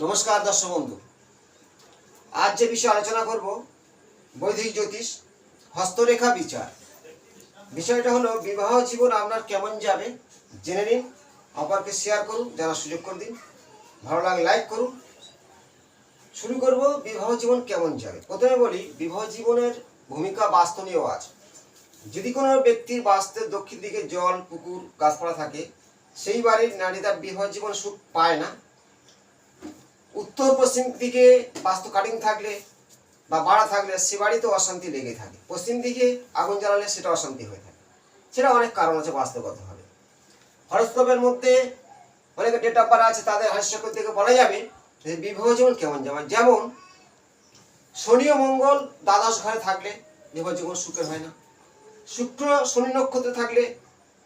নমস্কার দর্শক বন্ধু। আজ যে বিষয়ে আলোচনা করব, বৈদিক জ্যোতিষ, হস্তরেখা বিচার। বিষয়টা হলো, বিবাহ জীবন আপনার কেমন যাবে, জেনে নিন। অপরকে শেয়ার করুন যারা সুযোগ করে দিন। ভালো লাগে লাইক করুন। শুরু করব, বিবাহ জীবন কেমন যাবে? প্রথমে বলি, বিবাহ জীবনের ভূমিকা বাস্তনীয় আছে। যদি কোনো ব্যক্তির বাস্তে দক্ষিণ দিকে জল, পুকুর, গাছপালা থাকে, সেই বাড়ির নারী তার বিবাহ জীবন সুখ পায় না। উত্তর পশ্চিম দিকে বাস্তু কাটিং থাকলে বা বাড়া থাকলে সে বাড়িতে অশান্তি লেগে থাকে। পশ্চিম দিকে আগুন জ্বালালে সেটা অশান্তি হয়ে থাকে। সেটা অনেক কারণ আছে বাস্তবগতভাবে হরস্কোপের মধ্যে অনেক ডেট অফ আছে, তাদের হরস্কোপ থেকে বলা যাবে যে বিবাহ জীবন কেমন যাবে যেমন শনি ও মঙ্গল দ্বাদশ ঘরে থাকলে বিবাহ জীবন সুখের হয় না। শুক্র শনি নক্ষত্রে থাকলে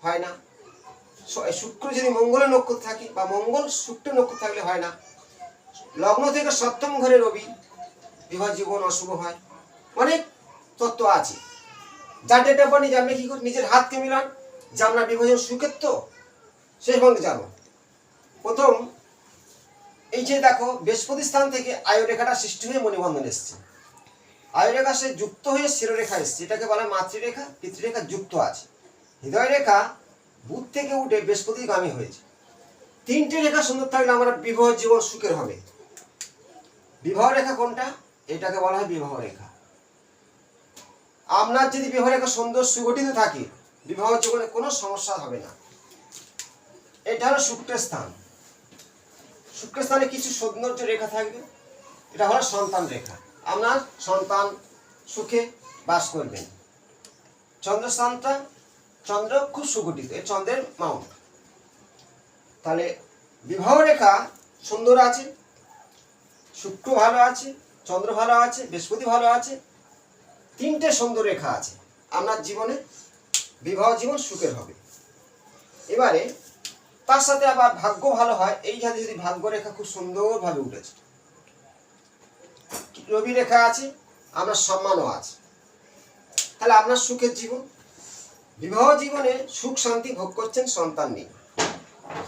হয় না। শুক্র যদি মঙ্গলের নক্ষত্র থাকে বা মঙ্গল শুক্র নক্ষত্র থাকলে হয় না লগ্ন থেকে সপ্তম ঘরে রবি, বিবাহ জীবন অশুভ হয়। অনেক তত্ত্ব আছে। যার ডেটা বানি জানবে কি করে নিজের হাতকে মিলান? যে আপনার বিভাজন সুখের তো, সেই সঙ্গে জানো। প্রথম, এই যে দেখো, বৃহস্পতি স্থান থেকে আয়ুরেখাটা সৃষ্টি হয়ে মণিবন্ধন এসছে। আয়ুরেখা সে যুক্ত হয়ে শিরোরেখা এসছে। এটাকে বলা মাতৃরেখা, পিতৃরেখা যুক্ত আছে। হৃদয় রেখা বুধ থেকে উঠে বৃহস্পতিগামী হয়েছে। তিনটে রেখা সুন্দর থাকলে আমরা বিবাহ জীবন সুখের হবে। বিবাহ রেখা কোনটা? এটাকে বলা হয় বিবাহ রেখা। আপনার যদি বিবাহ রেখা সুন্দর সুগঠিত থাকে, বিবাহ জীবনে কোনো সমস্যা হবে না। এটা হলো শুক্রের স্থান। শুক্রের স্থানে কিছু সৌন্দর্য রেখা থাকবে। এটা হলো সন্তান রেখা। আপনার সন্তান সুখে বাস করবেন। চন্দ্রস্থানটা চন্দ্র খুব সুগঠিত। এই চন্দ্রের মাউন্ট। তাহলে বিবাহ রেখা সুন্দর আছে শুক্র ভালো আছে, চন্দ্র ভালো আছে, বৃহস্পতি ভালো আছে, তিনটে সুন্দর রেখা আছে। আপনার জীবনে বিবাহ জীবন সুখের হবে। এবারে তার সাথে আবার ভাগ্য ভালো হয়, এই জাতি যদি ভাগ্য রেখা খুব সুন্দরভাবে উঠেছে। রবি রেখা আছে, আপনার সম্মানও আছে। তাহলে আপনার সুখের জীবন, বিবাহ জীবনে সুখ শান্তি ভোগ করছেন সন্তান নেই।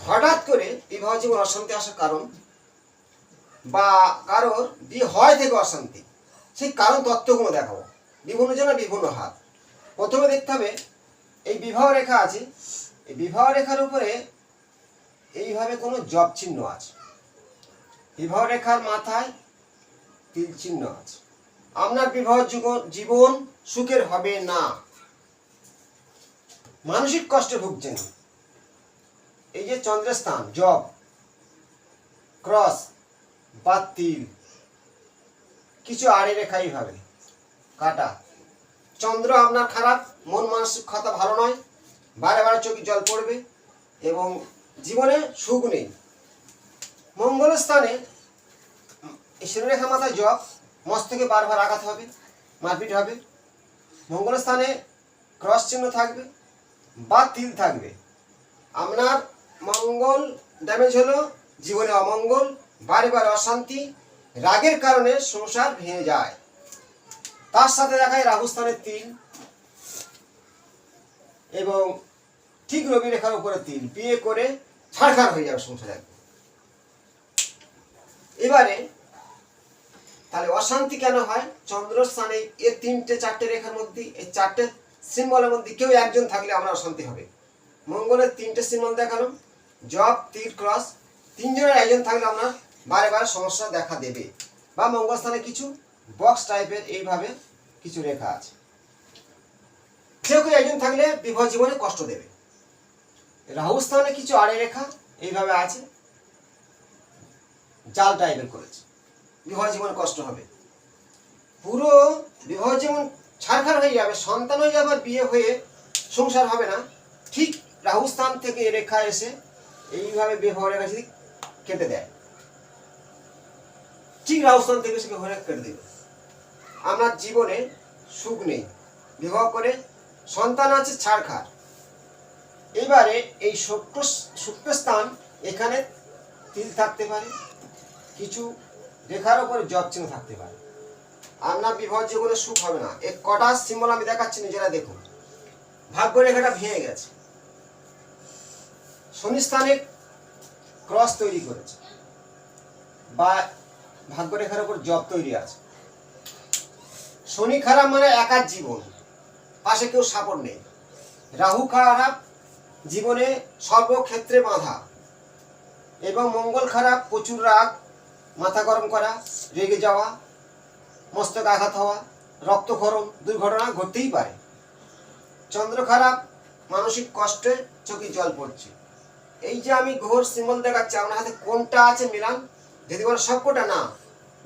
হঠাৎ করে বিবাহ জীবন অশান্তি আসার কারণ বা কারোর বিয়ে হয় থেকে অশান্তি, সেই কারণ তত্ত্বগুলো দেখাবো। বিভিন্ন জনের বিভিন্ন হাত। প্রথমে দেখতে হবে, এই বিবাহ রেখা আছে। এই বিবাহ রেখার উপরে এইভাবে কোনো জব চিহ্ন আছে। বিবাহ রেখার মাথায় তিল চিহ্ন আছে। আপনার বিবাহ জীবন- সুখের হবে না। মানসিক কষ্টে ভুগছেন। এই যে চন্দ্রের স্থান, জব, ক্রস বা তিল কিছু আড়ে রেখাই ভাবে কাটা। চন্দ্র আপনার খারাপ, মন মানসিক কথা ভালো নয়, বারে বারে চোখে জল পড়বে এবং জীবনে সুখ নেই। মঙ্গল স্থানে শিরোরেখা মাথায় জব মস্তকে বারবার আঘাত হবে, মারপিট হবে। মঙ্গল স্থানে ক্রস চিহ্ন থাকবে বা তিল থাকবে। আপনার মঙ্গল ড্যামেজ হলো, জীবনে অমঙ্গল বারে বারে অশান্তি, রাগের কারণে সংসার ভেঙে যায়। তার সাথে দেখায় রাহুস্থানের তিল এবং ঠিক রবি রেখার উপরে তিল বিয়ে করে ছাড়খাড় হয়ে যাবে সংসার। এবারে তাহলে অশান্তি কেন হয়? চন্দ্রস্থানে এর তিনটে, চারটে রেখার মধ্যে, এই চারটে সিম্বলের মধ্যে কেউ একজন থাকলে আমরা অশান্তি হবে। মঙ্গলের তিনটে সিম্বল দেখানো জব তীর, ক্রস, তিনজনের একজন থাকলে আমরা বারে বারে সমস্যা দেখা দেবে। বা মঙ্গলস্থানে কিছু বক্স টাইপের এইভাবে কিছু রেখা আছে। কেউ কেউ একজন থাকলে বিবাহ জীবনে কষ্ট দেবে। রাহু স্থানে কিছু আড়ে রেখা এইভাবে আছে। জাল টাইপের করেছে। বিবাহ জীবনে কষ্ট হবে। পুরো বিবাহ জীবন ছাড়খাড় হয়ে যাবে, সন্তান হয়ে যাবে বিয়ে হয়ে সংসার হবে না। ঠিক রাহুস্থান থেকে এ রেখা এসে এইভাবে বিবাহ রেখা যদি কেটে দেয়। ঠিক রাহুস্থান থেকে সে বিবাহ রেখা কেটে দেবে আপনার জীবনে সুখ নেই, বিবাহ করে সন্তান আছে ছাড়খাড় এবারে এই শুক্র শুক্রস্থান এখানে তিল থাকতে পারে, কিছু রেখার উপরে জব চিহ্ন থাকতে পারে। আপনার বিবাহ জীবনে সুখ হবে না। এই কটা সিম্বল আমি দেখাচ্ছি, নিজেরা দেখুন। ভাগ্য রেখাটা ভেঙে গেছে। শনি স্থানে ক্রস তৈরি করেছে। বা ভাগ্যরেখার উপর জব তৈরি আছে। শনি খারাপ মানে একার জীবন, পাশে কেউ সাপোর্ট নেই। রাহু খারাপ জীবনে সর্বক্ষেত্রে বাধা এবং মঙ্গল খারাপ প্রচুর রাগ, মাথা গরম করা, রেগে যাওয়া, মস্তক আঘাত হওয়া, রক্তক্ষরণ দুর্ঘটনা ঘটতেই পারে। চন্দ্র খারাপ মানসিক কষ্টে চোখে জল পড়ছে। এই যে আমি ঘোর সিম্বল দেখাচ্ছি, আপনার হাতে কোনটা আছে মিলান? যদি বলে সবকটা না,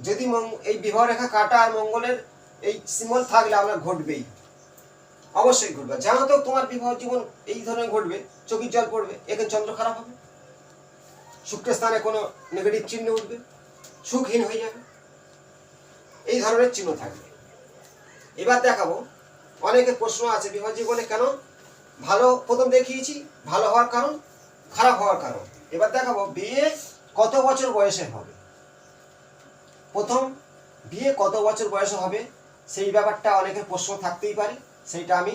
যদি এই বিবাহ রেখা কাটা আর মঙ্গলের এই সিম্বল থাকলে আমরা ঘটবেই। অবশ্যই ঘটবে। তো তোমার বিবাহ জীবন এই ধরনের ঘটবে, চোখের জল পড়বে এখানে চন্দ্র খারাপ হবে। শুক্রের স্থানে কোনো নেগেটিভ চিহ্ন উঠবে, সুখহীন হয়ে যাবে। এই ধরনের চিহ্ন থাকবে। এবার দেখাবো অনেকের প্রশ্ন আছে বিবাহ জীবনে কেন ভালো প্রথম দেখিয়েছি, ভালো হওয়ার কারণ, খারাপ হওয়ার কারণ। এবার দেখাবো বিয়ে কত বছর বয়সে হবে। প্রথম, বিয়ে কত বছর বয়সে হবে সেই ব্যাপারটা অনেকের প্রশ্ন থাকতেই পারে, সেইটা আমি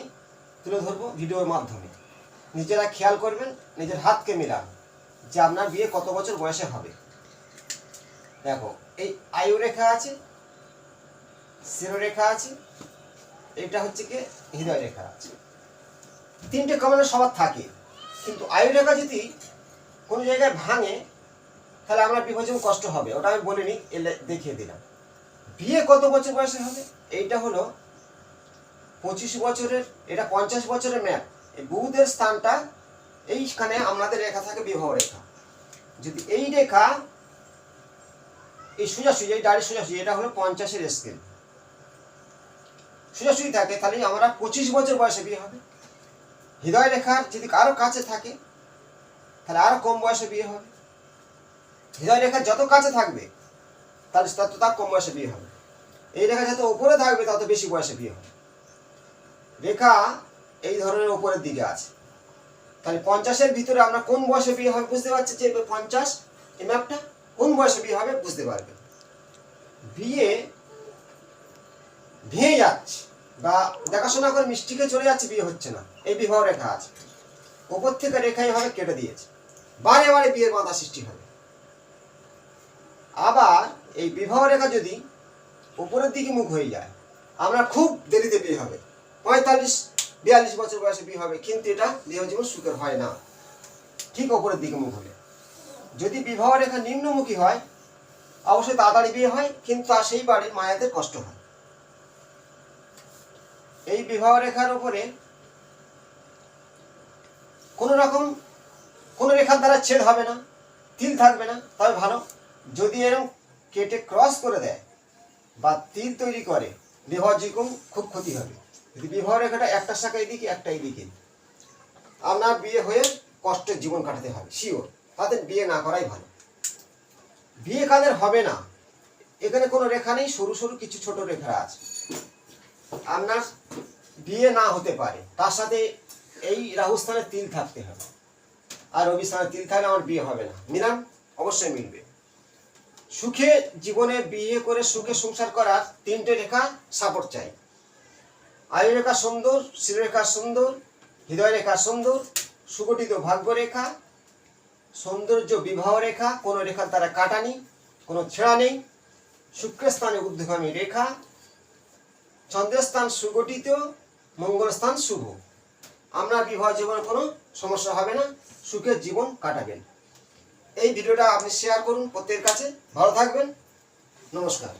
তুলে ধরবো ভিডিওর মাধ্যমে। নিজেরা খেয়াল করবেন, নিজের হাতকে মিলান যে আপনার বিয়ে কত বছর বয়সে হবে। দেখো, এই আয়ু রেখা আছে শিরোরেখা আছে এটা হচ্ছে কি হৃদয় রেখা আছে। তিনটে কমনে সবার থাকে, কিন্তু আয়ু রেখা যদি কোনো জায়গায় ভাঙে তাহলে আমার বিভাজন কষ্ট হবে। ওটা আমি বলিনি, এলে দেখিয়ে দিলাম। বিয়ে কত বছর বয়সে হবে? এইটা হলো পঁচিশ বছরের, এটা পঞ্চাশ বছরের ম্যাপ। এই বুধের স্থানটা, এইখানে আমাদের রেখা থাকে বিবাহ রেখা। যদি এই রেখা, এই সোজাসুজি, এই দাড়ি সোজাসুজি, এটা হলো পঞ্চাশের স্কেল সোজাসুজি থাকে, তাহলে আমরা পঁচিশ বছর বয়সে বিয়ে হবে। হৃদয় রেখার যদি আরও কাছে থাকে, তাহলে আরও কম বয়সে বিয়ে হবে। হৃদয় রেখা যত কাছে থাকবে, তার তত তার কম বয়সে বিয়ে হবে। এই রেখা যত উপরে থাকবে, তত বেশি বয়সে বিয়ে হবে। রেখা এই ধরনের উপরের দিকে আছে। তাহলে পঞ্চাশের ভিতরে আমরা কোন বয়সে বিয়ে হবে বুঝতে পারছি যে পঞ্চাশ, এই ম্যাপটা কোন বয়সে বিয়ে হবে বুঝতে পারবে। বিয়ে ভেঙে যাচ্ছে বা দেখাশোনা করে মিষ্টিকে চলে যাচ্ছে, বিয়ে হচ্ছে না। এই বিবাহ রেখা আছে। ওপর থেকে রেখা এভাবে কেটে দিয়েছে। বারে বারে বিয়ের বাধা সৃষ্টি হবে আবার এই বিবাহ রেখা যদি উপরের দিকে মুখ হয়ে যায়, আমরা খুব দেরিতে বিয়ে হবে। পঁয়তাল্লিশ, বিয়াল্লিশ বছর বয়সে বিয়ে হবে, কিন্তু এটা বিবাহ জীবন সুখের হয় না। ঠিক ওপরের দিকে মুখ হলে। যদি বিবাহ রেখা নিম্নমুখী হয়, অবশ্যই তাড়াতাড়ি বিয়ে হয়, কিন্তু আর সেই বাড়ির মায়াদের কষ্ট হয়। এই বিবাহ রেখার উপরে কোনো রকম কোনো রেখার দ্বারা ছেদ হবে না, তিল থাকবে না, তবে ভালো। যদি এরকম কেটে ক্রস করে দেয় বা তিল তৈরি করে বিবাহ জীবন খুব ক্ষতি হবে। যদি বিবাহ রেখাটা একটা শাখা এদিকে, একটা এদিকে, আপনার বিয়ে হয়ে কষ্টের জীবন কাটাতে হবে শিওর তাদের বিয়ে না করাই ভালো। বিয়ে কাদের হবে না। এখানে কোনো রেখা নেই, সরু সরু কিছু ছোট রেখা আছে। আপনার বিয়ে না হতে পারে, তার সাথে এই রাহুস্থানে তিল থাকতে হবে। আর রবি স্থানে তিল থাকলে আমার বিয়ে হবে না। মিলাম অবশ্যই মিলবে। সুখে জীবনে বিয়ে করে সুখে সংসার করার তিনটে রেখা সাপোর্ট চাই। আয়ু রেখা সুন্দর শিরোরেখা সুন্দর, হৃদয় রেখা সুন্দর, সুগঠিত ভাগ্য রেখা, সৌন্দর্য বিবাহ রেখা, কোনো রেখার দ্বারা কাটানি কোনো ছেঁড়া নেই শুক্রের স্থানে ঊর্ধ্বগামী রেখা, চন্দ্রের স্থান সুগঠিত, মঙ্গল স্থান শুভ। আপনার বিবাহ জীবনে কোনো সমস্যা হবে না সুখের জীবন কাটাবেন। এই ভিডিওটা আপনি শেয়ার করুন প্রত্যেকের কাছে। ভালো থাকবেন। নমস্কার।